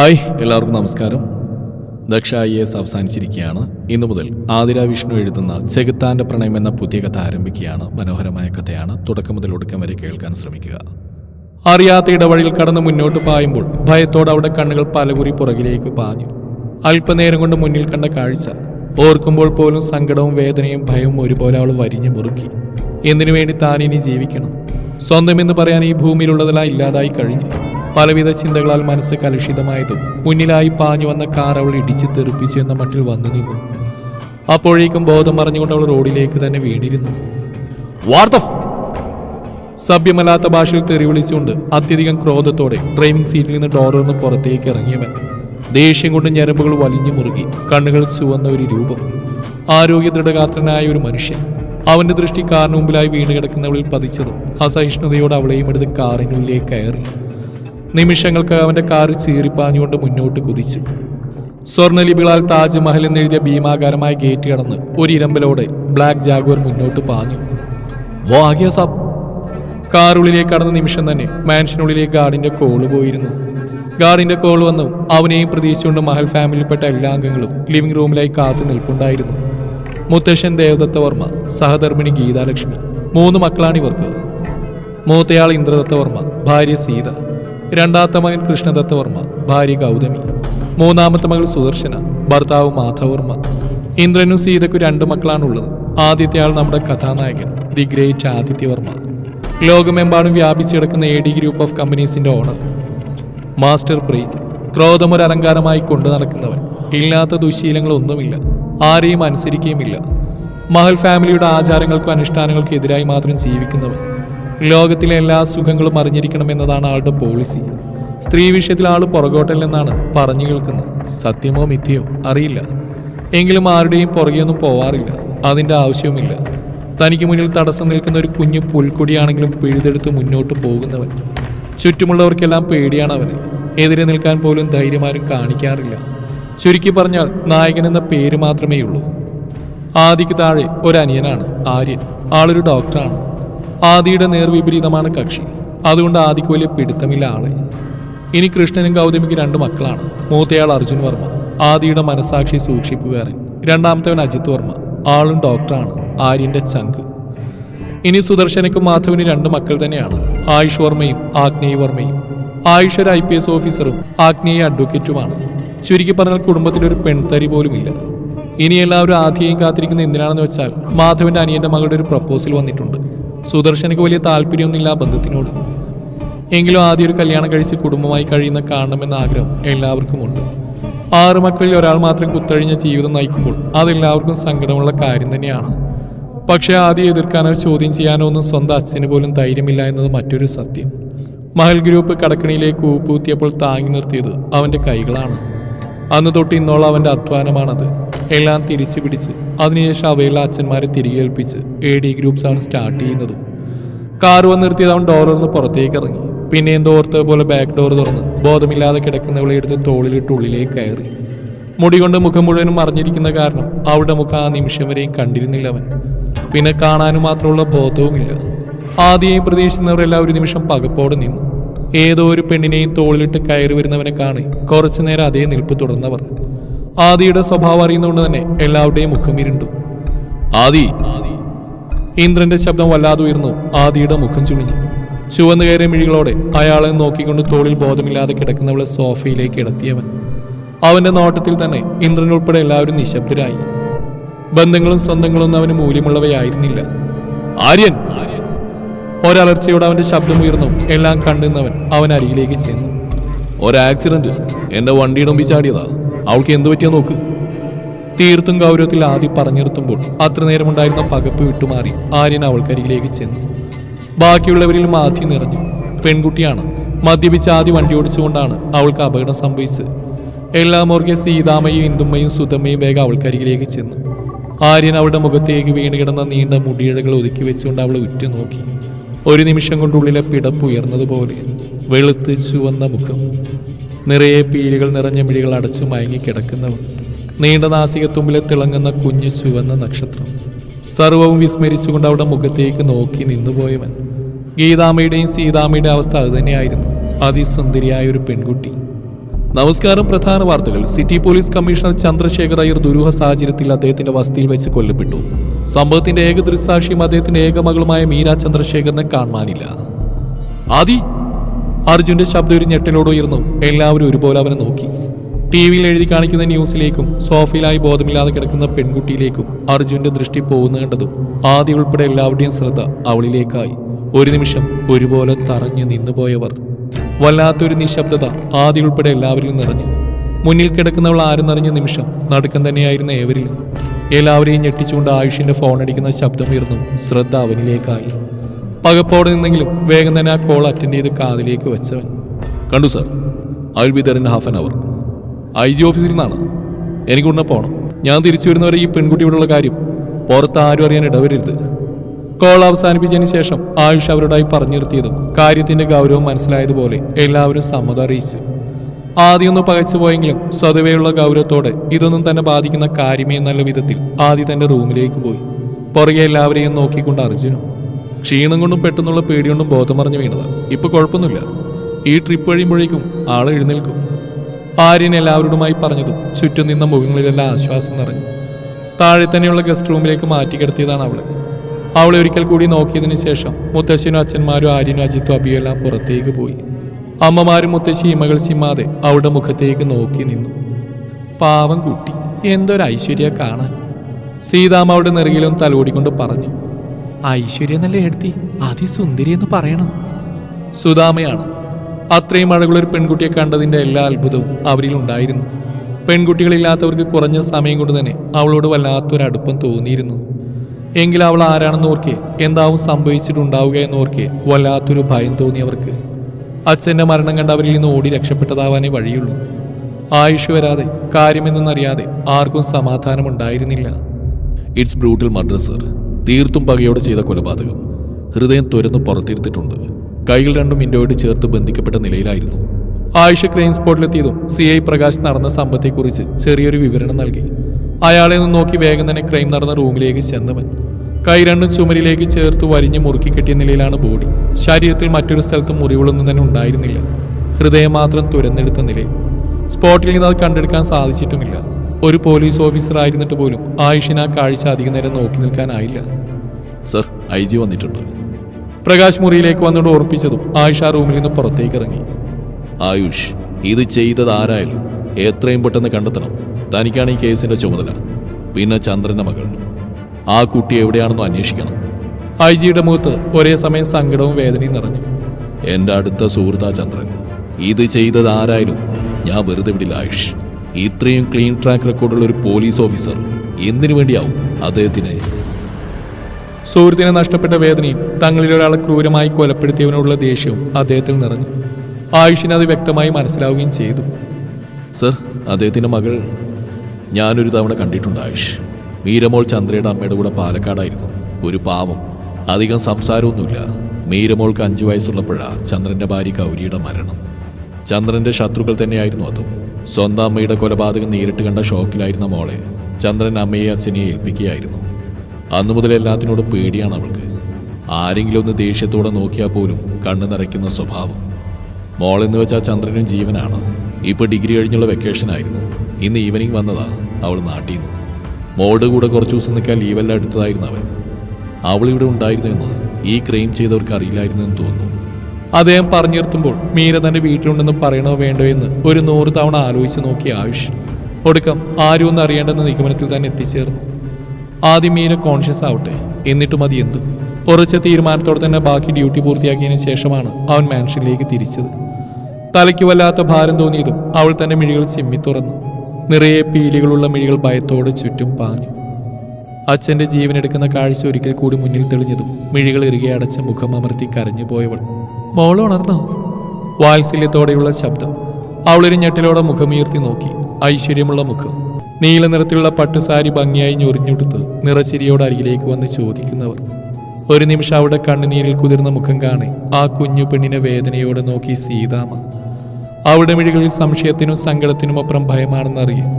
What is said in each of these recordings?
Hi എല്ലാവർക്കും നമസ്കാരം. Daksha I S അവസാനിച്ചിരിക്കുകയാണ്. ഇന്നു മുതൽ ആതിര വിഷ്ണു എഴുതുന്ന ചെകുത്താന്റെ പ്രണയം എന്ന പുതിയ കഥ ആരംഭിക്കുകയാണ്. മനോഹരമായ കഥയാണ്. തുടക്കം മുതൽ ഒടുക്കം വരെ കേൾക്കാൻ ശ്രമിക്കുക. അറിയാത്ത ഇടവഴിയിൽ കടന്ന് മുന്നോട്ട് പായുമ്പോൾ ഭയത്തോടെ അവിടെ കണ്ണുകൾ പലകുറി പുറകിലേക്ക് പാഞ്ഞു. അല്പനേരം കൊണ്ട് മുന്നിൽ കണ്ട കാഴ്ച. ഓർക്കുമ്പോൾ പോലും സങ്കടവും വേദനയും ഭയവും ഒരുപോലെ അവൾ വരിഞ്ഞു മുറുക്കി. എന്തിനു വേണ്ടി താൻ ഇനി ജീവിക്കണം? സ്വന്തമെന്ന് പറയാൻ ഈ ഭൂമിയിലുള്ളതെല്ലാം ഇല്ലാതായി കഴിഞ്ഞു. പലവിധ ചിന്തകളാൽ മനസ്സ് കലുഷിതമായതും മുന്നിലായി പാഞ്ഞു വന്ന കാർ അവൾ ഇടിച്ച് തെറിപ്പിച്ചു എന്ന മട്ടിൽ വന്നു നിന്നു. അപ്പോഴേക്കും ബോധം മറിഞ്ഞുകൊണ്ട് അവൾ റോഡിലേക്ക് തന്നെ വീണിരുന്നു. സഭ്യമല്ലാത്ത ഭാഷയിൽ തെറി വിളിച്ചുകൊണ്ട് അത്യധികം ക്രോധത്തോടെ ഡ്രൈവിംഗ് സീറ്റിൽ നിന്ന് ഡോറിൽ നിന്ന് പുറത്തേക്ക് ഇറങ്ങിയവൻ. ദേഷ്യം കൊണ്ട് ഞരമ്പുകൾ വലിഞ്ഞു മുറുകി കണ്ണുകൾ ചുവന്ന ഒരു രൂപം. ആരോഗ്യ ദൃഢഗാത്രനായ ഒരു മനുഷ്യൻ. അവന്റെ ദൃഷ്ടി കാറിന് മുമ്പിലായി വീണ് കിടക്കുന്നവളിൽ പതിച്ചതും അസഹിഷ്ണുതയോടെ അവളെയും എടുത്ത് കാറിനുള്ളിലേക്ക് കയറി. നിമിഷങ്ങൾക്ക് അവന്റെ കാറ് ചീറിപ്പാഞ്ഞുകൊണ്ട് മുന്നോട്ട് കുതിച്ചു. സ്വർണലിപികളാൽ താജ്മഹൽ എന്നെഴുതിയ ഭീമാകാരമായ ഗേറ്റ് കടന്ന് ഒരു ഇരമ്പലോടെ ബ്ലാക്ക് ജാഗുവർ മുന്നോട്ട് പാഞ്ഞു. വാഗ്യ സാബ്. കാറുള്ളിലേക്ക് കടന്ന നിമിഷം തന്നെ മാൻഷനുള്ളിലേക്ക് ഗാർഡിന്റെ കോൾ പോയിരുന്നു. ഗാർഡിന്റെ കോൾ വന്നു അവനെയും പ്രതീക്ഷിച്ചുകൊണ്ട് മഹൽ ഫാമിലിയിൽപ്പെട്ട എല്ലാ അംഗങ്ങളും ലിവിംഗ് റൂമിലായി കാത്തു നിൽപ്പുണ്ടായിരുന്നു. മുത്തശ്ശൻ ദേവദത്ത വർമ്മ സഹധർമ്മിണി ഗീതാലക്ഷ്മി മൂന്ന് മക്കളാണ് ഇവർക്ക് മൂത്തയാൾ ഇന്ദ്രദത്ത വർമ്മ ഭാര്യ സീത. രണ്ടാമത്തെ മകൻ കൃഷ്ണദത്തവർമ്മ ഭാര്യ ഗൗതമി. മൂന്നാമത്തെ മകൾ സുദർശന ഭർത്താവ് മാധവർമ്മ. ഇന്ദ്രനും സീതയ്ക്കും രണ്ട് മക്കളാണുള്ളത്. ആദ്യത്തെ ആൾ നമ്മുടെ കഥാനായകൻ ദി ഗ്രേറ്റ് ആദിത്യവർമ്മ. ലോകമെമ്പാടും വ്യാപിച്ചു കിടക്കുന്ന എ ഡി ഗ്രൂപ്പ് ഓഫ് കമ്പനീസിന്റെ ഓണർ. മാസ്റ്റർ ബ്രെയിൻ ക്രോധം ഒരു അലങ്കാരമായി കൊണ്ടു നടക്കുന്നവൻ. ഇല്ലാത്ത ദുശീലങ്ങളൊന്നുമില്ല ആരെയും അനുസരിക്കുകയുമില്ല മഹൽ ഫാമിലിയുടെ ആചാരങ്ങൾക്കും അനുഷ്ഠാനങ്ങൾക്കും എതിരായി മാത്രം ജീവിക്കുന്നവൻ. ലോകത്തിലെ എല്ലാ സുഖങ്ങളും അറിഞ്ഞിരിക്കണമെന്നതാണ് ആളുടെ പോളിസി. സ്ത്രീ വിഷയത്തിൽ ആൾ പുറകോട്ടല്ലെന്നാണ് പറഞ്ഞു കേൾക്കുന്നത്. സത്യമോ മിഥ്യയോ അറിയില്ല. എങ്കിലും ആരുടെയും പുറകെയൊന്നും പോവാറില്ല. അതിന്റെ ആവശ്യവുമില്ല. തനിക്ക് മുന്നിൽ തടസ്സം നിൽക്കുന്ന ഒരു കുഞ്ഞു പുൽക്കൊടിയാണെങ്കിലും പിഴുതെടുത്ത് മുന്നോട്ട് പോകുന്നവൻ. ചുറ്റുമുള്ളവർക്കെല്ലാം പേടിയാണ് അവന്. എതിരെ നിൽക്കാൻ പോലും ധൈര്യമാരും കാണിക്കാറില്ല. ചുരുക്കി പറഞ്ഞാൽ നായകൻ എന്ന പേര് മാത്രമേ ഉള്ളൂ ആദിക്ക് താഴെ ഒരു അനിയനാണ് ആര്യൻ. ആളൊരു ഡോക്ടറാണ്. ആദിയുടെ നേർവിപരീതമാണ് കക്ഷി. അതുകൊണ്ട് ആദിക്ക് വലിയ പിടുത്തമില്ല ആളെ. ഇനി കൃഷ്ണനും ഗൗതമിക്ക് രണ്ട് മക്കളാണ്. മൂത്തയാൾ അർജുൻ വർമ്മ ആദിയുടെ മനസാക്ഷി സൂക്ഷിപ്പുകാരൻ രണ്ടാമത്തവൻ അജിത് വർമ്മ. ആളും ഡോക്ടറാണ് ആര്യന്റെ ചങ്ക്. ഇനി സുദർശനക്കും മാധവനും രണ്ട് മക്കൾ തന്നെയാണ്. ആയുഷ് വർമ്മയും ആഗ്നേയ വർമ്മയും. ആയുഷ് ഒരു ഐ പി എസ് ഓഫീസറും ആഗ്നേയ അഡ്വക്കേറ്റുമാണ്. ചുരുക്കി പറഞ്ഞാൽ കുടുംബത്തിൽ ഒരു പെൺതരി പോലുമില്ല. ഇനി എല്ലാവരും ആദ്യം കാത്തിരിക്കുന്ന എന്തിനാണെന്ന് വെച്ചാൽ മാധവന്റെ അനിയന്റെ മകളുടെ ഒരു പ്രപ്പോസൽ വന്നിട്ടുണ്ട്. സുദർശനക്ക് വലിയ താല്പര്യമൊന്നുമില്ല ആ ബന്ധത്തിനോട്. എങ്കിലും ആദ്യം ഒരു കല്യാണം കഴിച്ച് കുടുംബമായി കഴിയുന്ന കാണണമെന്ന ആഗ്രഹം എല്ലാവർക്കും ഉണ്ട് ആറ് മക്കളിൽ ഒരാൾ മാത്രം കുത്തഴിഞ്ഞ ജീവിതം നയിക്കുമ്പോൾ അതെല്ലാവർക്കും സങ്കടമുള്ള കാര്യം തന്നെയാണ്. പക്ഷേ ആദ്യം എതിർക്കാനോ ചോദ്യം ചെയ്യാനോ ഒന്നും സ്വന്തം അച്ഛന് പോലും ധൈര്യമില്ല എന്നത് മറ്റൊരു സത്യം. മഹൽ ഗ്രൂപ്പ് കടക്കണിയിലേക്ക് ഊപ്പൂത്തിയപ്പോൾ താങ്ങി നിർത്തിയത് അവന്റെ കൈകളാണ്. അന്ന് തൊട്ട് ഇന്നോളം അവന്റെ അധ്വാനമാണത്. എല്ലാം തിരിച്ചു പിടിച്ച്. അതിനുശേഷം അവയുള്ള അച്ഛന്മാരെ തിരികെ ഏൽപ്പിച്ച് എ ഡി ഗ്രൂപ്പ്സ് സ്റ്റാർട്ട് ചെയ്യുന്നത്. കാർ വന്ന് നിർത്തിയത് അവൻ ഒന്ന് പുറത്തേക്ക് ഇറങ്ങി. പിന്നെ എന്തോ ഓർത്തത് പോലെ ബാക്ക് ഡോർ തുറന്ന് ബോധമില്ലാതെ കിടക്കുന്നവളെ എടുത്ത് തോളിലിട്ട് ഉള്ളിലേക്ക് കയറി. മുടി കൊണ്ട് മുഖം മുഴുവനും മറിഞ്ഞിരിക്കുന്ന കാരണം അവളുടെ മുഖം ആ നിമിഷം വരെയും കണ്ടിരുന്നില്ല അവൻ. പിന്നെ കാണാനും മാത്രമുള്ള ബോധവുമില്ല. ആദ്യം പ്രതീക്ഷിക്കുന്നവരെല്ലാം ഒരു നിമിഷം പകപ്പോടെ നിന്നു. ഏതോ ഒരു പെണ്ണിനെയും തോളിലിട്ട് കയറി വരുന്നവനെ കാണി കുറച്ചു നേരം അതേ നിൽപ്പ് തുടർന്നവർ. ആദിയുടെ സ്വഭാവം അറിയുന്നതുകൊണ്ട് തന്നെ എല്ലാവരുടെയും മുഖം ഇരുണ്ടു. ആദി. ഇന്ദ്രന്റെ ശബ്ദം വല്ലാതെ ഉയർന്നു ആദിയുടെ മുഖം ചുളിഞ്ഞു. ചുവന്നു കയറിയ മിഴികളോടെ അയാളെ നോക്കിക്കൊണ്ട് തോളിൽ ബോധമില്ലാതെ കിടക്കുന്നവളെ സോഫയിലേക്ക് ഇടത്തിയവൻ. അവന്റെ നോട്ടത്തിൽ തന്നെ ഇന്ദ്രൻ ഉൾപ്പെടെ എല്ലാവരും നിശബ്ദരായി. ബന്ധങ്ങളും സ്വന്തങ്ങളും അവന് മൂല്യമുള്ളവയായിരുന്നില്ല. ആര്യൻ ആര്യൻ. ഒരലർച്ചയോടെ അവന്റെ ശബ്ദം ഉയർന്നു. എല്ലാം കണ്ടുന്നവൻ അവൻ അരികിലേക്ക് ചെന്നു. ഒരാക്സിഡന്റ് എന്റെ വണ്ടിയുടെ മുമ്പിൽ ചാടിയതാ. അവൾക്ക് എന്ത് പറ്റിയാ നോക്ക്. തീർത്തും ഗൗരവത്തിൽ ആദ്യം പറഞ്ഞിർത്തുമ്പോൾ അത്ര നേരമുണ്ടായിരുന്ന പകപ്പ് വിട്ടുമാറി ആര്യൻ അവൾക്കരികിലേക്ക് ചെന്നു. ബാക്കിയുള്ളവരിലും ആദ്യം നിറഞ്ഞു. പെൺകുട്ടിയാണ്. മദ്യപിച്ച് ആദ്യം വണ്ടി ഓടിച്ചുകൊണ്ടാണ് അവൾക്ക് അപകടം സംഭവിച്ചത്. എല്ലാം ഓർക്കെ സീതാമയും ഇന്ദുമ്മയും സുതമ്മയും വേഗം അവൾക്കരികിലേക്ക് ചെന്നു. ആര്യൻ അവളുടെ മുഖത്തേക്ക് വീണ് കിടന്ന നീണ്ട മുടിയിഴകൾ ഒതുക്കി വെച്ചുകൊണ്ട് അവളെ ഉറ്റുനോക്കി. ഒരു നിമിഷം കൊണ്ടുള്ളിലെ പിടപ്പ് ഉയർന്നതുപോലെ വെളുത്ത് ചുവന്ന മുഖം. നിറയെ പീലുകൾ നിറഞ്ഞ മിഴികൾ അടച്ചു മയങ്ങി കിടക്കുന്നവർ നീണ്ട നാസികത്തുമ്പിലെ തിളങ്ങുന്ന കുഞ്ഞു ചുവന്ന നക്ഷത്രം. സർവവും വിസ്മരിച്ചുകൊണ്ട് അവിടെ മുഖത്തേക്ക് നോക്കി നിന്നുപോയവൻ. ഗീതാമ്മയുടെയും സീതാമ്മയുടെ അവസ്ഥ അതുതന്നെയായിരുന്നു അതിസുന്ദരിയായ ഒരു പെൺകുട്ടി. നമസ്കാരം പ്രധാന വാർത്തകൾ. City police commissioner Chandrasekhar Iyer ദുരൂഹ സാഹചര്യത്തിൽ അദ്ദേഹത്തിന്റെ വസതിയിൽ വെച്ച് കൊല്ലപ്പെട്ടു. സംഭവത്തിന്റെ ഏക ദൃക്സാക്ഷിയും അദ്ദേഹത്തിന്റെ ഏക മകളുമായ മീര ചന്ദ്രശേഖരനെ കാണാനില്ല. ആദി അർജുന്റെ ശബ്ദം ഒരു ഞെട്ടലോട് ഉയർന്നു. എല്ലാവരും ഒരുപോലെ അവനെ നോക്കി. ടി വിയിൽ എഴുതി കാണിക്കുന്ന ന്യൂസിലേക്കും സോഫയിലായി ബോധമില്ലാതെ കിടക്കുന്ന പെൺകുട്ടിയിലേക്കും അർജുന്റെ ദൃഷ്ടി പോകുന്ന കണ്ടതും ആദ്യ ഉൾപ്പെടെ എല്ലാവരുടെയും ശ്രദ്ധ അവളിലേക്കായി. ഒരു നിമിഷം ഒരുപോലെ തറഞ്ഞു നിന്നുപോയവർ. വല്ലാത്തൊരു നിശബ്ദത ആദ്യ ഉൾപ്പെടെ എല്ലാവരിലും നിറഞ്ഞു. മുന്നിൽ കിടക്കുന്നവൾ ആരും നിറഞ്ഞ നിമിഷം നടുക്കം തന്നെയായിരുന്ന ഏവരിലും. എല്ലാവരെയും ഞെട്ടിച്ചുകൊണ്ട് ആയുഷിന്റെ ഫോൺ അടിക്കുന്ന ശബ്ദമുയർന്നു ശ്രദ്ധ അവനിലേക്കായി. പകപ്പോടെ നിന്നെങ്കിലും വേഗം തന്നെ ആ കോൾ അറ്റൻഡ് ചെയ്ത് കാതിലേക്ക് വെച്ചവൻ. കണ്ടു sir I will be there in half an hour I G ഓഫീസിൽ നിന്നാണ്. എനിക്കുടനെ പോകണം ഞാൻ തിരിച്ചു വരുന്നവരെ ഈ പെൺകുട്ടിയോടുള്ള കാര്യം പുറത്ത് ആരും അറിയാൻ ഇടവരരുത്. കോൾ അവസാനിപ്പിച്ചതിന് ശേഷം ആയുഷ് അവരോടായി പറഞ്ഞു നിർത്തിയതും കാര്യത്തിന്റെ ഗൗരവം മനസ്സിലായതുപോലെ എല്ലാവരും സമ്മതം അറിയിച്ചു. ആദ്യമൊന്ന് പകച്ചു പോയെങ്കിലും സ്വതവേയുള്ള ഗൗരവത്തോടെ ഇതൊന്നും തന്നെ ബാധിക്കുന്ന കാര്യമേ നല്ല വിധത്തിൽ ആദ്യം തന്റെ റൂമിലേക്ക് പോയി. പുറകെ എല്ലാവരെയും നോക്കിക്കൊണ്ട് അർജുനും ക്ഷീണം കൊണ്ടും പെട്ടെന്നുള്ള പേടികൊണ്ടും ബോധം വീണത് വീണതാ. ഇപ്പൊ കുഴപ്പമൊന്നുമില്ല. ഈ ട്രിപ്പ് കഴിയുമ്പോഴേക്കും ആൾ എഴുന്നേൽക്കും. ആര്യൻ എല്ലാവരോടുമായി പറഞ്ഞതും ചുറ്റും നിന്ന മുഖങ്ങളിലെല്ലാം ആശ്വാസം നിറഞ്ഞു. താഴെ തന്നെയുള്ള ഗസ്റ്റ് റൂമിലേക്ക് മാറ്റി കിടത്തിയതാണ് അവൾ. അവളെ ഒരിക്കൽ കൂടി നോക്കിയതിനു ശേഷം മുത്തശ്ശനും അച്ഛന്മാരും ആര്യനും അജിത്തും അബിയെല്ലാം പുറത്തേക്ക് പോയി. അമ്മമാരും മുത്തശ്ശി ഇമകൾ ചിമ്മാതെ അവളുടെ മുഖത്തേക്ക് നോക്കി നിന്നു. പാവം കുട്ടി എന്തൊരു ഐശ്വര്യ കാണാൻ. സീതാമ്മ അവളുടെ നെറുകിലും തലോടിക്കൊണ്ട് പറഞ്ഞു ഐശ്വര്യ നല്ല എഴുത്തി അതിസുന്ദരി എന്ന് പറയണം. സുധാമയാണ് അത്രയും അഴകുള്ളൊരു പെൺകുട്ടിയെ കണ്ടതിന്റെ എല്ലാ അത്ഭുതവും അവരിൽ ഉണ്ടായിരുന്നു. പെൺകുട്ടികളില്ലാത്തവർക്ക് കുറഞ്ഞ സമയം കൊണ്ട് തന്നെ അവളോട് വല്ലാത്തൊരടുപ്പം തോന്നിയിരുന്നു. എങ്കിൽ അവൾ ആരാണെന്ന് ഓർക്കെ. എന്താവും സംഭവിച്ചിട്ടുണ്ടാവുക എന്ന് ഓർക്കെ. വല്ലാത്തൊരു ഭയം തോന്നിയവർക്ക് അച്ഛന്റെ മരണം കണ്ട് അവരിൽ നിന്ന് ഓടി രക്ഷപ്പെട്ടതാവാനേ വഴിയുള്ളൂ. ആയുഷ് വരാതെ കാര്യമെന്നറിയാതെ ആർക്കും സമാധാനം ഉണ്ടായിരുന്നില്ല ഇറ്റ്സ് ബ്രൂട്ടൽ മർഡർ സർ. തീർത്തും പകയോടെ ചെയ്ത കൊലപാതകം. ഹൃദയം തുരന്ന് പുറത്തെടുത്തിട്ടുണ്ട്. കൈകൾ രണ്ടും ഇൻഡോയോട് ചേർത്ത് ബന്ധിക്കപ്പെട്ട നിലയിലായിരുന്നു. ആയുഷ് ക്രൈം സ്പോട്ടിലെത്തിയതും സി ഐ പ്രകാശ് നടന്ന സംഭവത്തെക്കുറിച്ച് ചെറിയൊരു വിവരണം നൽകി. അയാളെ ഒന്ന് നോക്കി വേഗം തന്നെ ക്രൈം നടന്ന റൂമിലേക്ക് ചെന്നവൻ. കൈ രണ്ടും ചുമരിലേക്ക് ചേർത്ത് വരിഞ്ഞ് മുറുക്കി കെട്ടിയ നിലയിലാണ് ബോഡി. ശരീരത്തിൽ മറ്റൊരു സ്ഥലത്തും മുറിവുകളൊന്നും തന്നെ ഉണ്ടായിരുന്നില്ല. ഹൃദയം മാത്രം തുരന്നെടുത്ത നിലയിൽ. സ്പോട്ടിൽ നിന്ന് അത് കണ്ടെടുക്കാൻ സാധിച്ചിട്ടുമില്ല. ഒരു പോലീസ് ഓഫീസർ ആയിരുന്നിട്ട് പോലും ആയുഷിന് ആ കാഴ്ച അധികം നേരം നോക്കി നിൽക്കാനായില്ല. സർ ഐ ജി വന്നിട്ടുണ്ട്. പ്രകാശ് മുറിയിലേക്ക് വന്നുകൊണ്ട് ഓർപ്പിച്ചതും ആയുഷ് ആ റൂമിൽ നിന്ന് പുറത്തേക്ക് ഇറങ്ങി. ആയുഷ് ഇത് ചെയ്തത് ആരായാലും എത്രയും പെട്ടെന്ന് കണ്ടെത്തണം. തനിക്കാണ് ഈ കേസിന്റെ ചുമതല. പിന്നെ ചന്ദ്രന്റെ മകൾ. ആ കുട്ടി എവിടെയാണെന്ന് അന്വേഷിക്കണം. ഐ ജിയുടെ മുഖത്ത് ഒരേ സമയം സങ്കടവും വേദനയും നിറഞ്ഞു. എന്റെ അടുത്ത സുഹൃത്താ ചന്ദ്രൻ. ഇത് ചെയ്തത് ആരായാലും ഞാൻ വെറുതെ വിടില്ല ആയുഷ്. ഇത്രയും ക്ലീൻ ട്രാക്ക് റെക്കോർഡുള്ള ഒരു പോലീസ് ഓഫീസർ എന്തിനു വേണ്ടിയാവും അദ്ദേഹത്തിന്? സുഹൃത്തിനെ നഷ്ടപ്പെട്ട വേദനയും തങ്ങളിൽ ഒരാളെ ക്രൂരമായി കൊലപ്പെടുത്തിയവനോടുള്ള ദേഷ്യവും അദ്ദേഹത്തിൽ നിറഞ്ഞു. ആയുഷിന് അത് വ്യക്തമായി മനസ്സിലാവുകയും ചെയ്തു. സർ അദ്ദേഹത്തിന്റെ മകൾ ഞാനൊരു തവണ കണ്ടിട്ടുണ്ട് ആയുഷ്. മീരമോൾ ചന്ദ്രയുടെ അമ്മയുടെ കൂടെ പാലക്കാടായിരുന്നു. ഒരു പാവം. അധികം സംസാരമൊന്നുമില്ല. മീരമോൾക്ക് അഞ്ചു വയസ്സുള്ളപ്പോഴാണ് ചന്ദ്രന്റെ ഭാര്യ ഗൗരിയുടെ മരണം. ചന്ദ്രന്റെ ശത്രുക്കൾ തന്നെയായിരുന്നു അതും. സ്വന്തം അമ്മയുടെ കൊലപാതകം നേരിട്ട് കണ്ട ഷോക്കിലായിരുന്ന മോളെ ചന്ദ്രൻ അമ്മയെ അച്ഛനെ ഏൽപ്പിക്കുകയായിരുന്നു. അന്നു മുതൽ എല്ലാത്തിനോടും പേടിയാണ് അവൾക്ക്. ആരെങ്കിലും ഒന്ന് ദേഷ്യത്തോടെ നോക്കിയാൽ പോലും കണ്ണു നിറയ്ക്കുന്ന സ്വഭാവം. മോളെന്ന് വെച്ചാൽ ചന്ദ്രനും ജീവനാണ്. ഇപ്പോൾ ഡിഗ്രി കഴിഞ്ഞുള്ള വെക്കേഷൻ ആയിരുന്നു. ഇന്ന് ഈവനിങ് വന്നതാ. അവൾ നാട്ടിൽ നിന്ന് മോളുടെ കൂടെ കുറച്ച് ദിവസം നിൽക്കാൻ ലീവെല്ലാം എടുത്തതായിരുന്നു അവൻ. അവൾ ഇവിടെ ഉണ്ടായിരുന്നു എന്നത് ഈ ക്രൈം ചെയ്തവർക്ക് അറിയില്ലായിരുന്നു എന്ന് തോന്നുന്നു. അദ്ദേഹം പറഞ്ഞു നിർത്തുമ്പോൾ മീര തന്റെ വീട്ടിലുണ്ടെന്ന് പറയണോ വേണ്ടോ എന്ന് ഒരു നൂറ് തവണ ആലോചിച്ച് നോക്കിയ ആയുഷ്. ഒടുക്കം ആരും ഒന്നും അറിയേണ്ടെന്ന നിഗമനത്തിൽ തന്നെ എത്തിച്ചേർന്നു. ആദ്യം മീര കോൺഷ്യസ് ആവട്ടെ എന്നിട്ടും അത് എന്തും. ഉറച്ച തീരുമാനത്തോടെ തന്നെ ബാക്കി ഡ്യൂട്ടി പൂർത്തിയാക്കിയതിനു ശേഷമാണ് അവൻ മാൻഷനിലേക്ക് തിരിച്ചത്. തലയ്ക്ക് വല്ലാത്ത ഭാരം തോന്നിയതും അവൾ തന്നെ മിഴികൾ ചിമ്മി തുറന്നു. നിറയെ പീലികളുള്ള മിഴികൾ ഭയത്തോടെ ചുറ്റും പാഞ്ഞു. അച്ഛന്റെ ജീവനെടുക്കുന്ന കാഴ്ച ഒരിക്കൽ കൂടി മുന്നിൽ തെളിഞ്ഞതും മിഴികൾ ഇറുകെ അടച്ച മുഖം അമർത്തി കരഞ്ഞു പോയവൾ. മോൾ ഉണർന്നോ? വാത്സല്യത്തോടെയുള്ള ശബ്ദം. അവളൊരു ഞെട്ടിലോടെ മുഖമുയർത്തി നോക്കി. ഐശ്വര്യമുള്ള മുഖം. നീല നിറത്തിലുള്ള പട്ടുസാരി ഭംഗിയായി ഞൊറിഞ്ഞൊടുത്ത് നിറശിരിയോട് അരികിലേക്ക് വന്ന് ചോദിക്കുന്നവർ ഒരു നിമിഷം അവിടെ കണ്ണുനീരിൽ കുതിർന്ന മുഖം കാണെ ആ കുഞ്ഞു പെണ്ണിനെ വേദനയോടെ നോക്കി സീതാമ്മ. അവിടെ മിഴികളിൽ സംശയത്തിനും സങ്കടത്തിനും അപ്പുറം ഭയമാണെന്നറിയാം.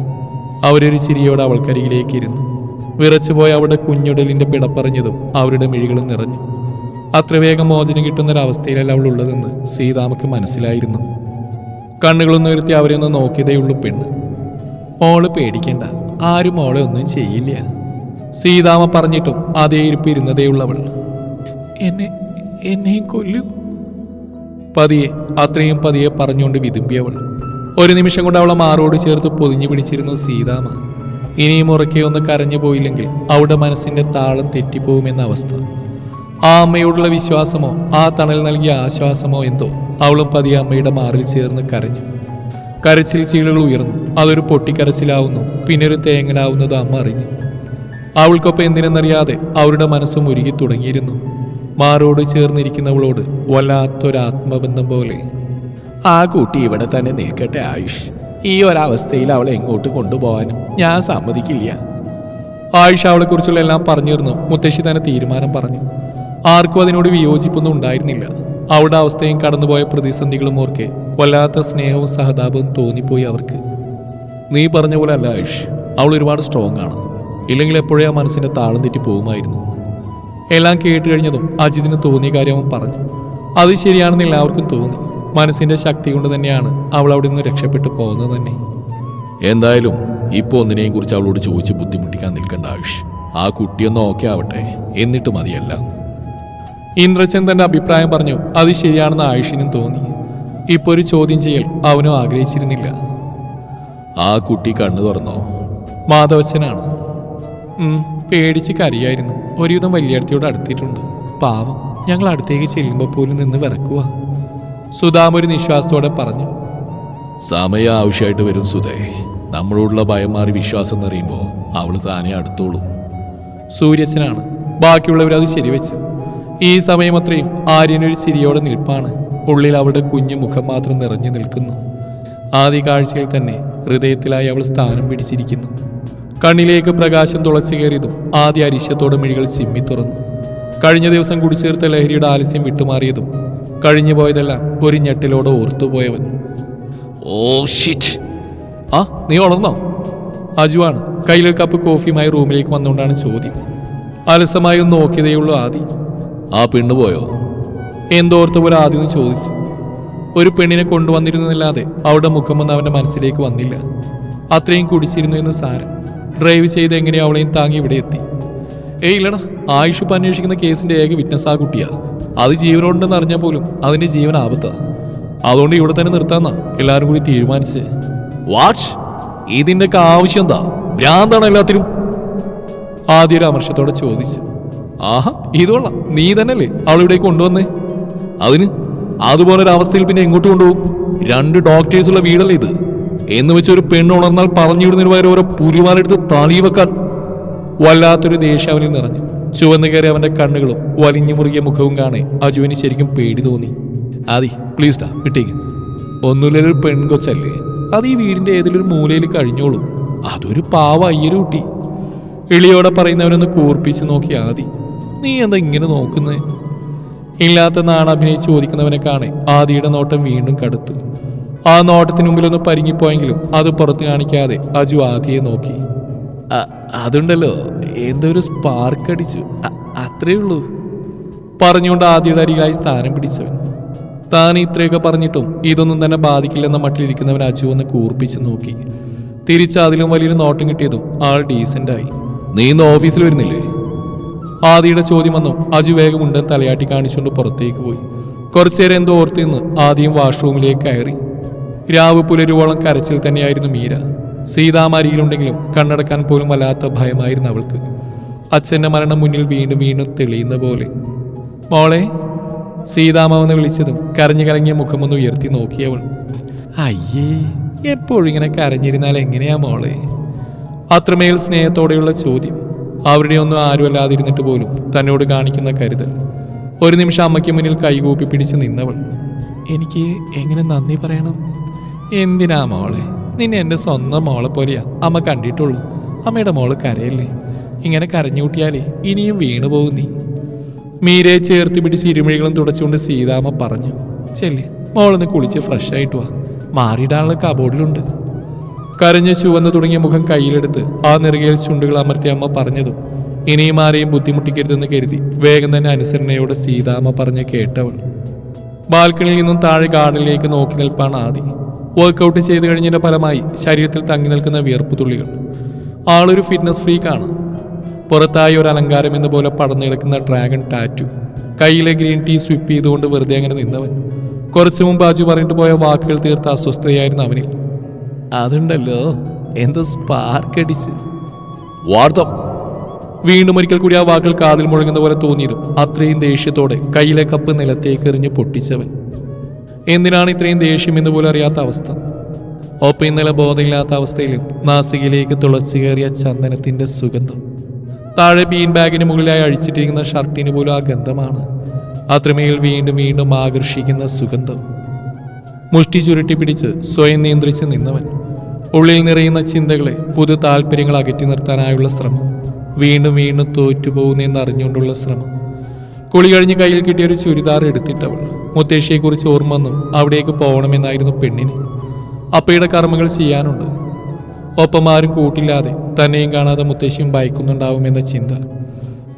അവരൊരു ചിരിയോടെ അവൾക്കരികിലേക്ക് ഇരുന്നു. വിറച്ചുപോയ അവളുടെ കുഞ്ഞുടലിന്റെ പിടപ്പറഞ്ഞതും അവരുടെ മിഴികളും നിറഞ്ഞു. അത്ര വേഗം മോചനം കിട്ടുന്ന ഒരവസ്ഥയിലല്ല അവൾ ഉള്ളതെന്ന് സീതാമക്ക് മനസ്സിലായിരുന്നു. കണ്ണുകളൊന്നും ഉയർത്തി അവരെ ഒന്ന് നോക്കിയതേയുള്ളൂ പെണ്ണ്. മോൾ പേടിക്കേണ്ട ആരും മോളെ ഒന്നും ചെയ്യില്ല. സീതാമ പറഞ്ഞിട്ടും അതേ ഇരിപ്പിരുന്നതേയുള്ളവൾ എന്നെ എന്നെയും കൊല്ലും. പതിയെ അത്രയും പതിയെ പറഞ്ഞുകൊണ്ട് വിതുമ്പിയവൾ. ഒരു നിമിഷം കൊണ്ട് അവളെ മാറോട് ചേർത്ത് പൊതിഞ്ഞു പിടിച്ചിരുന്നു സീതാമ. ഇനിയും ഉറക്കെ ഒന്ന് കരഞ്ഞു പോയില്ലെങ്കിൽ അവളുടെ മനസ്സിന്റെ താളം തെറ്റിപ്പോകുമെന്ന അവസ്ഥ. ആ അമ്മയോടുള്ള വിശ്വാസമോ ആ തണൽ നൽകിയ ആശ്വാസമോ എന്തോ അവളും പതിയെ അമ്മയുടെ മാറിൽ ചേർന്ന് കരഞ്ഞു. കരച്ചിൽ ചീളുകൾ ഉയർന്നു. അതൊരു പൊട്ടിക്കരച്ചിലാവുന്നു. പിന്നൊരു തേങ്ങലാവുന്നത് അമ്മ അറിഞ്ഞു. അവൾക്കൊപ്പം എന്തിനെന്നറിയാതെ അവരുടെ മനസ്സും ഉരുകി തുടങ്ങിയിരുന്നു. മാറോട് ചേർന്നിരിക്കുന്നവളോട് വല്ലാത്തൊരാത്മബന്ധം പോലെ. ആ കുട്ടി ഇവിടെ തന്നെ നിൽക്കട്ടെ ആയുഷ്. ഈ ഒരവസ്ഥയിൽ അവളെ എങ്ങോട്ട് കൊണ്ടുപോകാനും ഞാൻ സമ്മതിക്കില്ല. ആയുഷ് അവളെക്കുറിച്ചുള്ള എല്ലാം പറഞ്ഞിരുന്നു മുത്തശ്ശി തന്നെ തീരുമാനം പറഞ്ഞു. ആർക്കും അതിനോട് വിയോജിപ്പൊന്നും ഉണ്ടായിരുന്നില്ല. അവളുടെ അവസ്ഥയും കടന്നുപോയ പ്രതിസന്ധികളും ഓർക്കെ വല്ലാത്ത സ്നേഹവും സഹതാപവും തോന്നിപ്പോയി അവർക്ക്. നീ പറഞ്ഞ പോലെ അല്ല ആയുഷ്. അവൾ ഒരുപാട് സ്ട്രോങ് ആണ്. ഇല്ലെങ്കിൽ എപ്പോഴേ ആ മനസ്സിന്റെ താളം തെറ്റി പോകുമായിരുന്നു. എല്ലാം കേട്ട് കഴിഞ്ഞതും അജിതിന് തോന്നിയ കാര്യം അവൻ പറഞ്ഞു. അത് ശരിയാണെന്ന് എല്ലാവർക്കും തോന്നി. മനസ്സിന്റെ ശക്തി കൊണ്ട് തന്നെയാണ് അവൾ അവിടെ നിന്ന് രക്ഷപ്പെട്ടു പോകുന്നത് തന്നെ. എന്തായാലും ഇപ്പൊ ഒന്നിനെയും കുറിച്ച് അവളോട് ചോദിച്ച് ബുദ്ധിമുട്ടിക്കാൻ നിൽക്കേണ്ട ആയുഷ്. ആ കുട്ടിയൊന്ന് ഓക്കെ ആവട്ടെ. എന്നിട്ട് മതിയല്ല. ഇന്ദ്രചന്ദ് തന്റെ അഭിപ്രായം പറഞ്ഞു അത് ശരിയാണെന്ന് ആയുഷിനും തോന്നി. ഇപ്പൊ ഒരു ചോദ്യം ചെയ്യൽ അവനും ആഗ്രഹിച്ചിരുന്നില്ല. ആ കുട്ടി കണ്ണു തുറന്നോ? മാധവച്ചനാണ്. പേടിച്ച് കരിയായിരുന്നു. ഒരുവിധം വലിയടത്തിയോട് അടുത്തിട്ടുണ്ട്. പാവം ഞങ്ങൾ അടുത്തേക്ക് ചെല്ലുമ്പോൾ പോലും നിന്ന് വിറക്കുക സുധാം ഒരു നിശ്വാസത്തോടെ പറഞ്ഞു സമയം ആവശ്യമായിട്ട് വരും സുധേ. നമ്മളോടുള്ള ഭയം മാറി വിശ്വാസം നിറയുമ്പോൾ അവൾ താനെ അടുത്തോളും. സൂര്യച്ചനാണ് ബാക്കിയുള്ളവർ അത് ശരിവെച്ച്. ഈ സമയം അത്രയും ആര്യനൊരു ചിരിയോടെ നിൽപ്പാണ്. ഉള്ളിൽ അവളുടെ കുഞ്ഞു മുഖം മാത്രം നിറഞ്ഞു നിൽക്കുന്നു. ആദ്യ കാഴ്ചയിൽ തന്നെ ഹൃദയത്തിലായി അവൾ സ്ഥാനം പിടിച്ചിരിക്കുന്നു. കണ്ണിലേക്ക് പ്രകാശം തുളച്ചു കയറിയതും ആദ്യ അരിശത്തോടെ മിഴികൾ ചിമ്മി തുറന്നു. കഴിഞ്ഞ ദിവസം കുടിച്ചേർത്ത ലഹരിയുടെ ആലസ്യം വിട്ടുമാറിയതും കഴിഞ്ഞു പോയതെല്ലാം ഒരു ഞെട്ടിലോടെ ഓർത്തുപോയവൻ ഓ ഷിറ്റ് ആ നീ ഉണർന്നോ അജുവാണ് കയ്യിലൊരു കപ്പ് കോഫിയുമായി റൂമിലേക്ക് വന്നുകൊണ്ടാണ് ചോദ്യം. അലസമായി ഒന്ന് നോക്കിയതേയുള്ളൂ ആദി. ആ പെണ്ണ് പോയോ? എന്തോർത്ത് പോലെ ആദ്യം എന്ന് ചോദിച്ചു. ഒരു പെണ്ണിനെ കൊണ്ടുവന്നിരുന്നില്ലാതെ അവളുടെ മുഖമൊന്നും അവന്റെ മനസ്സിലേക്ക് വന്നില്ല. അത്രയും കുടിച്ചിരുന്നു എന്ന് സാരം. ഡ്രൈവ് ചെയ്ത് എങ്ങനെയാ അവളെയും താങ്ങി ഇവിടെ എത്തി? ഏയ് ഇല്ലടാ ആയുഷ് ഇപ്പം അന്വേഷിക്കുന്ന കേസിന്റെ ഏക വിറ്റ്നസ് ആ കുട്ടിയാ. അത് ജീവനോടുണ്ടെന്ന് അറിഞ്ഞാൽ പോലും അതിന്റെ ജീവൻ ആപത്താ. അതുകൊണ്ട് ഇവിടെ തന്നെ നിർത്താന്നാ എല്ലാവരും കൂടി തീരുമാനിച്ച്. വാട്ട് ഇതിന്റെ ഒക്കെ ആവശ്യം എന്താ? ഭ്രാന്താണ് എല്ലാത്തിനും? ആദ്യ അമർഷത്തോടെ ചോദിച്ചു. ആഹാ ഇതുകൊള്ള നീ തന്നെയല്ലേ അവളിവിടെ കൊണ്ടുവന്നേ? അതിന് അതുപോലെ ഒരു അവസ്ഥയിൽ പിന്നെ എങ്ങോട്ട് കൊണ്ടുപോകും? രണ്ട് ഡോക്ടേഴ്സുള്ള വീടല്ലേ ഇത്? എന്ന് വെച്ച് ഒരു പെണ്ണ് ഉണർന്നാൽ പറഞ്ഞു വിടുന്നതിന് പകരം ഓരോ പുലിമാലെടുത്ത് താളി വെക്കാൻ വല്ലാത്തൊരു ദേഷ്യം അവനിൽ നിറഞ്ഞു. ചുവന്നു കയറി അവന്റെ കണ്ണുകളും വലിഞ്ഞു മുറുകിയ മുഖവും കാണെ അജുവിന് ശരിക്കും പേടി തോന്നി. ആദി പ്ലീസ് ഡാ കിട്ടിക്ക് ഒന്നുമില്ലൊരു പെൺകൊച്ചല്ലേ. അത് ഈ വീടിന്റെ ഏതെങ്കിലും മൂലയിൽ കഴിഞ്ഞോളൂ. അതൊരു പാവ അയ്യൊരു കുട്ടി. എളിയോടെ പറയുന്നവനൊന്ന് കൂർപ്പിച്ച് നോക്കി ആദി. നീ എന്താ ഇങ്ങനെ നോക്കുന്നേ? ഇല്ലാത്ത നാണ് അഭിനയിച്ച് ചോദിക്കുന്നവനെ കാണെ ആദിയുടെ നോട്ടം വീണ്ടും കടുത്തു. ആ നോട്ടത്തിന് മുമ്പിലൊന്ന് പരിങ്ങിപ്പോയെങ്കിലും അത് പുറത്ത് കാണിക്കാതെ അജു ആദിയെ നോക്കി. "അ- അതുണ്ടല്ലോ. എന്തോ ഒരു സ്പാർക്ക് അടിച്ചു അത്രേ ഉള്ളൂ. പറഞ്ഞുകൊണ്ട് ആദ്യയുടെ അരികായി സ്ഥാനം പിടിച്ചവൻ. താൻ ഇത്രയൊക്കെ പറഞ്ഞിട്ടും ഇതൊന്നും തന്നെ ബാധിക്കില്ലെന്ന മട്ടിലിരിക്കുന്നവൻ അജു ഒന്ന് കൂർപ്പിച്ച് നോക്കി. തിരിച്ച് അതിലും വലിയൊരു നോട്ടം കിട്ടിയതും ആൾ ഡീസന്റായി നീ ഇന്ന് ഓഫീസിൽ വരുന്നില്ലേ? ആദിയുടെ ചോദ്യം വന്നു. അജു വേഗം ഉണ്ടെന്ന് തലയാട്ടി കാണിച്ചുകൊണ്ട് പുറത്തേക്ക് പോയി. കുറച്ചേരം എന്തോ ഓർത്തിന്ന് ആദ്യം വാഷ്റൂമിലേക്ക് കയറി. രാവ് പുലരുവോളം കരച്ചിൽ തന്നെയായിരുന്നു മീര. സീതാമാരിയിലുണ്ടെങ്കിലും കണ്ണടക്കാൻ പോലും വല്ലാത്ത ഭയമായിരുന്നു അവൾക്ക്. അച്ഛന്റെ മരണം മുന്നിൽ വീണ്ടും വീണ്ടും തെളിയുന്ന പോലെ. മോളെ സീതാമാവെന്ന് വിളിച്ചതും കരഞ്ഞു കലങ്ങിയ മുഖമൊന്ന് ഉയർത്തി നോക്കിയവൾ അയ്യേ എപ്പോഴും ഇങ്ങനെ കരഞ്ഞിരുന്നാൽ എങ്ങനെയാ മോളെ? അത്രമേൽ സ്നേഹത്തോടെയുള്ള ചോദ്യം. അവരുടെ ഒന്നും ആരുമല്ലാതിരുന്നിട്ട് പോലും തന്നോട് കാണിക്കുന്ന കരുതൽ. ഒരു നിമിഷം അമ്മയ്ക്ക് മുന്നിൽ കൈകൂപ്പി പിടിച്ച് നിന്നവൾ. എനിക്ക് എങ്ങനെ നന്ദി പറയണം? എന്തിനാ മോളെ? നിന്നെ എന്റെ സ്വന്തം മോളെ പോലെയാ. അമ്മ കണ്ടിട്ടുള്ളൂ. അമ്മയുടെ മോൾ കരയല്ലേ? ഇങ്ങനെ കരഞ്ഞുകൂട്ടിയാലേ ഇനിയും വീണു പോകും നീ. മീരയെ ചേർത്ത് പിടിച്ച് ഇരുമിഴികളും തുടച്ചുകൊണ്ട് സീതാമ്മ പറഞ്ഞു ചെല്ലി മോളൊന്ന് കുളിച്ച് ഫ്രഷ് ആയിട്ട് വാ. മാറിയിടാനുള്ള കബോർഡിലുണ്ട്. കരഞ്ഞ് ചുവന്ന് തുടങ്ങിയ മുഖം കയ്യിലെടുത്ത് ആ നെറുകയിൽ ചുണ്ടുകൾ അമർത്തി അമ്മ പറഞ്ഞതും ഇനിയും ആരെയും ബുദ്ധിമുട്ടിക്കരുതെന്ന് കരുതി വേഗം തന്നെ അനുസരണയോടെ സീതാമ്മ പറഞ്ഞ് കേട്ടവൾ. ബാൽക്കണിയിൽ നിന്നും താഴെ ഗാർഡനിലേക്ക് നോക്കി നിൽപ്പാണ് ആദി. വർക്കൗട്ട് ചെയ്ത് കഴിഞ്ഞതിന്റെ ഫലമായി ശരീരത്തിൽ തങ്ങി നിൽക്കുന്ന വിയർപ്പ് തുള്ളികൾ ആളൊരു ഫിറ്റ്നസ് ഫ്രീക്കാണ് പുറത്തായി ഒരു അലങ്കാരം എന്ന പോലെ പടർന്നു കിടക്കുന്ന ഡ്രാഗൺ ടാറ്റു കയ്യിലെ ഗ്രീൻ ടീ സ്വിപ്പ് ചെയ്തുകൊണ്ട് വെറുതെ അങ്ങനെ നിന്നവൻ. കുറച്ചു മുമ്പ് അജു പറഞ്ഞിട്ട് പോയ വാക്കുകൾ തീർത്ത അസ്വസ്ഥതയായിരുന്നു അവനിൽ. അതുണ്ടല്ലോ എന്തോ സ്പാർക്ക് അടിച്ച്. വാർത്തം. വീണ്ടും ഒരിക്കൽ കൂടി ആ വാക്കുകൾ കാതിൽ മുഴങ്ങുന്ന പോലെ തോന്നിയതും അത്രയും ദേഷ്യത്തോടെ കയ്യിലെ കപ്പ് നിലത്തേക്ക് എറിഞ്ഞ് പൊട്ടിച്ചവൻ. എന്തിനാണ് ഇത്രയും ദേഷ്യം എന്ന് പോലും അറിയാത്ത അവസ്ഥ? ഒപ്പം ഇന്നലെ ബോധമില്ലാത്ത അവസ്ഥയിലും നാസികയിലേക്ക് തുളച്ചു കയറിയ ചന്ദനത്തിന്റെ സുഗന്ധം. താഴെ ബീൻ ബാഗിന് മുകളിലായി അഴിച്ചിട്ടിരിക്കുന്ന ഷർട്ടിന് പോലും ആ ഗന്ധമാണ് അത്രമേൽ വീണ്ടും വീണ്ടും ആകർഷിക്കുന്ന സുഗന്ധം. മുഷ്ടി ചുരുട്ടി പിടിച്ച് സ്വയം നിയന്ത്രിച്ച് നിന്നവൻ ഉള്ളിൽ നിറയുന്ന ചിന്തകളെ പുതു താല്പര്യങ്ങൾ അകറ്റി നിർത്താനായുള്ള ശ്രമം വീണ്ടും വീണ്ടും തോറ്റുപോകുന്നെന്ന് അറിഞ്ഞുകൊണ്ടുള്ള ശ്രമം. കുളി കഴിഞ്ഞ് കയ്യിൽ കിട്ടിയ ഒരു ചുരിദാർ എടുത്തിട്ടവൾ മുത്തശ്ശിയെക്കുറിച്ച് ഓർമ്മ വന്നും. അവിടേക്ക് പോകണമെന്നായിരുന്നു പെണ്ണിന്. അപ്പയുടെ കർമ്മങ്ങൾ ചെയ്യാനുണ്ട്. ഒപ്പം ആരും കൂട്ടില്ലാതെ തന്നെയും കാണാതെ മുത്തേശ്ശിയും ഭയക്കുന്നുണ്ടാവുമെന്ന ചിന്ത.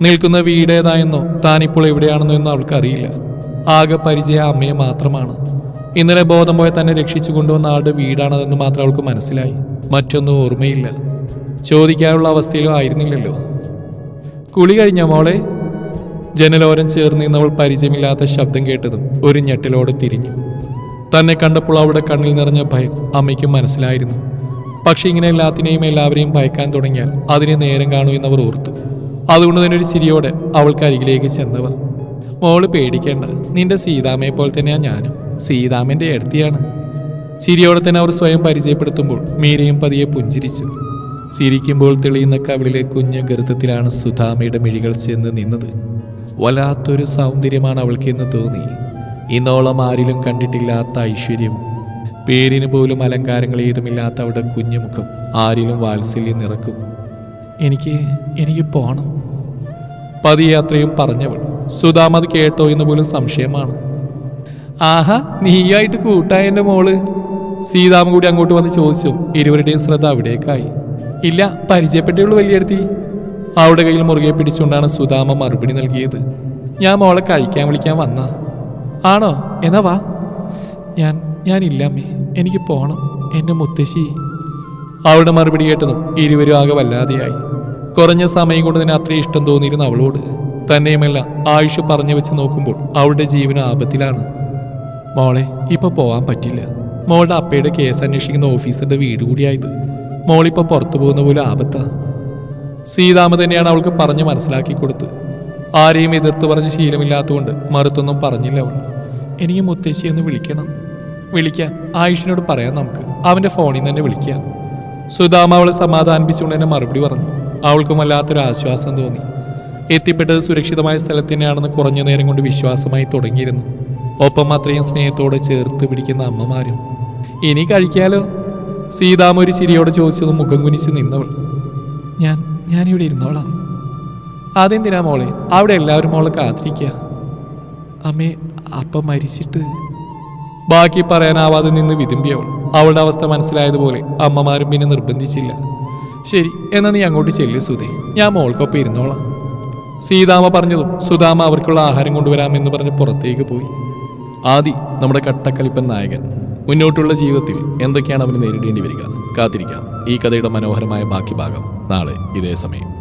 നിൽക്കുന്ന വീടേതായെന്നോ താനിപ്പോൾ എവിടെയാണെന്നോ എന്നും അവൾക്കറിയില്ല. ആകെ പരിചയ അമ്മയെ മാത്രമാണ്. ഇന്നലെ ബോധം പോയ തന്നെ രക്ഷിച്ചു കൊണ്ടുവന്ന ആളുടെ വീടാണതെന്ന് മാത്രം അവൾക്ക് മനസ്സിലായി. മറ്റൊന്നും ഓർമ്മയില്ല. ചോദിക്കാനുള്ള അവസ്ഥയിലും ആയിരുന്നില്ലല്ലോ. കുളി കഴിഞ്ഞ മോളെ? ജനലോരം ചേർന്ന് നിന്നവൾ പരിചയമില്ലാത്ത ശബ്ദം കേട്ടതും ഒരു ഞെട്ടലോടെ തിരിഞ്ഞു. തന്നെ കണ്ടപ്പോൾ അവളുടെ കണ്ണിൽ നിറഞ്ഞ ഭയം അമ്മയ്ക്കും മനസ്സിലായിരുന്നു. പക്ഷെ ഇങ്ങനെ എല്ലാത്തിനെയും എല്ലാവരെയും ഭയക്കാൻ തുടങ്ങിയാൽ അതിനെ നേരം കാണൂ എന്നവർ ഓർത്തു. അതുകൊണ്ട് തന്നെ ഒരു ചിരിയോടെ അവൾക്ക് അരികിലേക്ക് ചെന്നവർ മോൾ പേടിക്കേണ്ട നിന്റെ സീതാമയെ പോലെ തന്നെയാ ഞാനും. സീതാമന്റെ എടുത്തിയാണ് ചിരിയോടെ തന്നെ അവർ സ്വയം പരിചയപ്പെടുത്തുമ്പോൾ മീരയും പതിയെ പുഞ്ചിരിച്ചു. ചിരിക്കുമ്പോൾ തെളിയുന്ന കവിളിലെ കുഞ്ഞു ഗർത്തത്തിലാണ് സുധാമയുടെ മിഴികൾ ചെന്ന് നിന്നത്. വല്ലാത്തൊരു സൗന്ദര്യമാണ് അവൾക്ക് എന്ന് തോന്നി. ഇന്നോളം ആരിലും കണ്ടിട്ടില്ലാത്ത ഐശ്വര്യവും പേരിന് പോലും അലങ്കാരങ്ങൾ ഏതുമില്ലാത്ത അവളുടെ കുഞ്ഞുമുഖം ആരിലും വാത്സല്യം നിറക്കും. എനിക്ക് എനിക്ക് പോണം. പതിയാത്രയും പറഞ്ഞവൾ സുധാമ അത് കേട്ടോ എന്ന് പോലും സംശയമാണ്. ആഹാ നീയായിട്ട് കൂട്ടായ എന്റെ മോൾ? സീതാമ കൂടി അങ്ങോട്ട് വന്ന് ചോദിച്ചു. ഇരുവരുടെയും ശ്രദ്ധ അവിടേക്കായി. ഇല്ല പരിചയപ്പെട്ടേ ഉള്ളൂ വലിയടുത്തി അവളുടെ കയ്യിൽ മുറുകെ പിടിച്ചുകൊണ്ടാണ് സുധാമ മറുപടി നൽകിയത്. ഞാൻ മോളെ കഴിക്കാൻ വിളിക്കാൻ വന്ന. ആണോ? എന്നാ വാ. ഞാൻ ഞാനില്ലമ്മേ എനിക്ക് പോണം. എന്റെ മുത്തശ്ശി. അവളുടെ മറുപടി കേട്ടതും ഇരുവരും ആകെ വല്ലാതെയായി. കുറഞ്ഞ സമയം കൊണ്ട് തന്നെ അത്രയും ഇഷ്ടം തോന്നിയിരുന്നു അവളോട് തന്നെയുമല്ല ആയുഷ് പറഞ്ഞു വെച്ച് നോക്കുമ്പോൾ അവളുടെ ജീവൻ ആപത്തിലാണ്. മോളെ ഇപ്പൊ പോവാൻ പറ്റില്ല. മോളുടെ അപ്പയുടെ കേസ് അന്വേഷിക്കുന്ന ഓഫീസറുടെ വീട് കൂടിയായത് മോളിപ്പോ പുറത്തു പോകുന്ന പോലെ ആപത്താ. സീതാമ തന്നെയാണ് അവൾക്ക് പറഞ്ഞ് മനസ്സിലാക്കി കൊടുത്ത്. ആരെയും എതിർത്ത് പറഞ്ഞ് ശീലമില്ലാത്തതുകൊണ്ട് മറുത്തൊന്നും പറഞ്ഞില്ല അവൾ. എനിക്ക് മുത്തശ്ശി ഒന്ന് വിളിക്കണം. വിളിക്കാൻ ആയുഷിനോട് പറയാം നമുക്ക്. അവന്റെ ഫോണിൽ നിന്ന് തന്നെ വിളിക്കാം. സുധാമ അവളെ സമാധാനിപ്പിച്ചുകൊണ്ട് തന്നെ മറുപടി പറഞ്ഞു. അവൾക്കും വല്ലാത്തൊരു ആശ്വാസം തോന്നി. എത്തിപ്പെട്ടത് സുരക്ഷിതമായ സ്ഥലത്ത് തന്നെയാണെന്ന് കുറഞ്ഞ നേരം കൊണ്ട് വിശ്വാസമായി തുടങ്ങിയിരുന്നു. ഒപ്പം അത്രയും സ്നേഹത്തോടെ ചേർത്ത് പിടിക്കുന്ന അമ്മമാരും. ഇനി കഴിക്കാലോ? സീതാമ ഒരു ചിരിയോടെ ചോദിച്ചത് മുഖം കുനിച്ച് നിന്നവൾ. ഞാൻ ഞാനിവിടെ ഇരുന്നോളാം. അതെന്തിനാ മോളെ? അവിടെ എല്ലാവരും മോളെ കാത്തിരിക്കുക അമ്മേ അപ്പ മരിച്ചിട്ട്. ബാക്കി പറയാനാവാതെ നിന്ന് വിതുമ്പിയവൾ. അവളുടെ അവസ്ഥ മനസ്സിലായതുപോലെ അമ്മമാരും പിന്നെ നിർബന്ധിച്ചില്ല. ശരി എന്നാൽ നീ അങ്ങോട്ട് ചെല്ലു സുധേ. ഞാൻ മോൾക്കൊപ്പം ഇരുന്നോളാം. സീതാമ പറഞ്ഞതും സുധാമ അവർക്കുള്ള ആഹാരം കൊണ്ടുവരാമെന്ന് പറഞ്ഞ് പുറത്തേക്ക് പോയി. ആദി നമ്മുടെ കട്ടക്കളിപ്പൻ നായകൻ മുന്നോട്ടുള്ള ജീവിതത്തിൽ എന്തൊക്കെയാണ് അവന് നേരിടേണ്ടി വരിക? കാത്തിരിക്കാം. ഈ കഥയുടെ മനോഹരമായ ബാക്കി ഭാഗം നാളെ ഇതേ സമയം.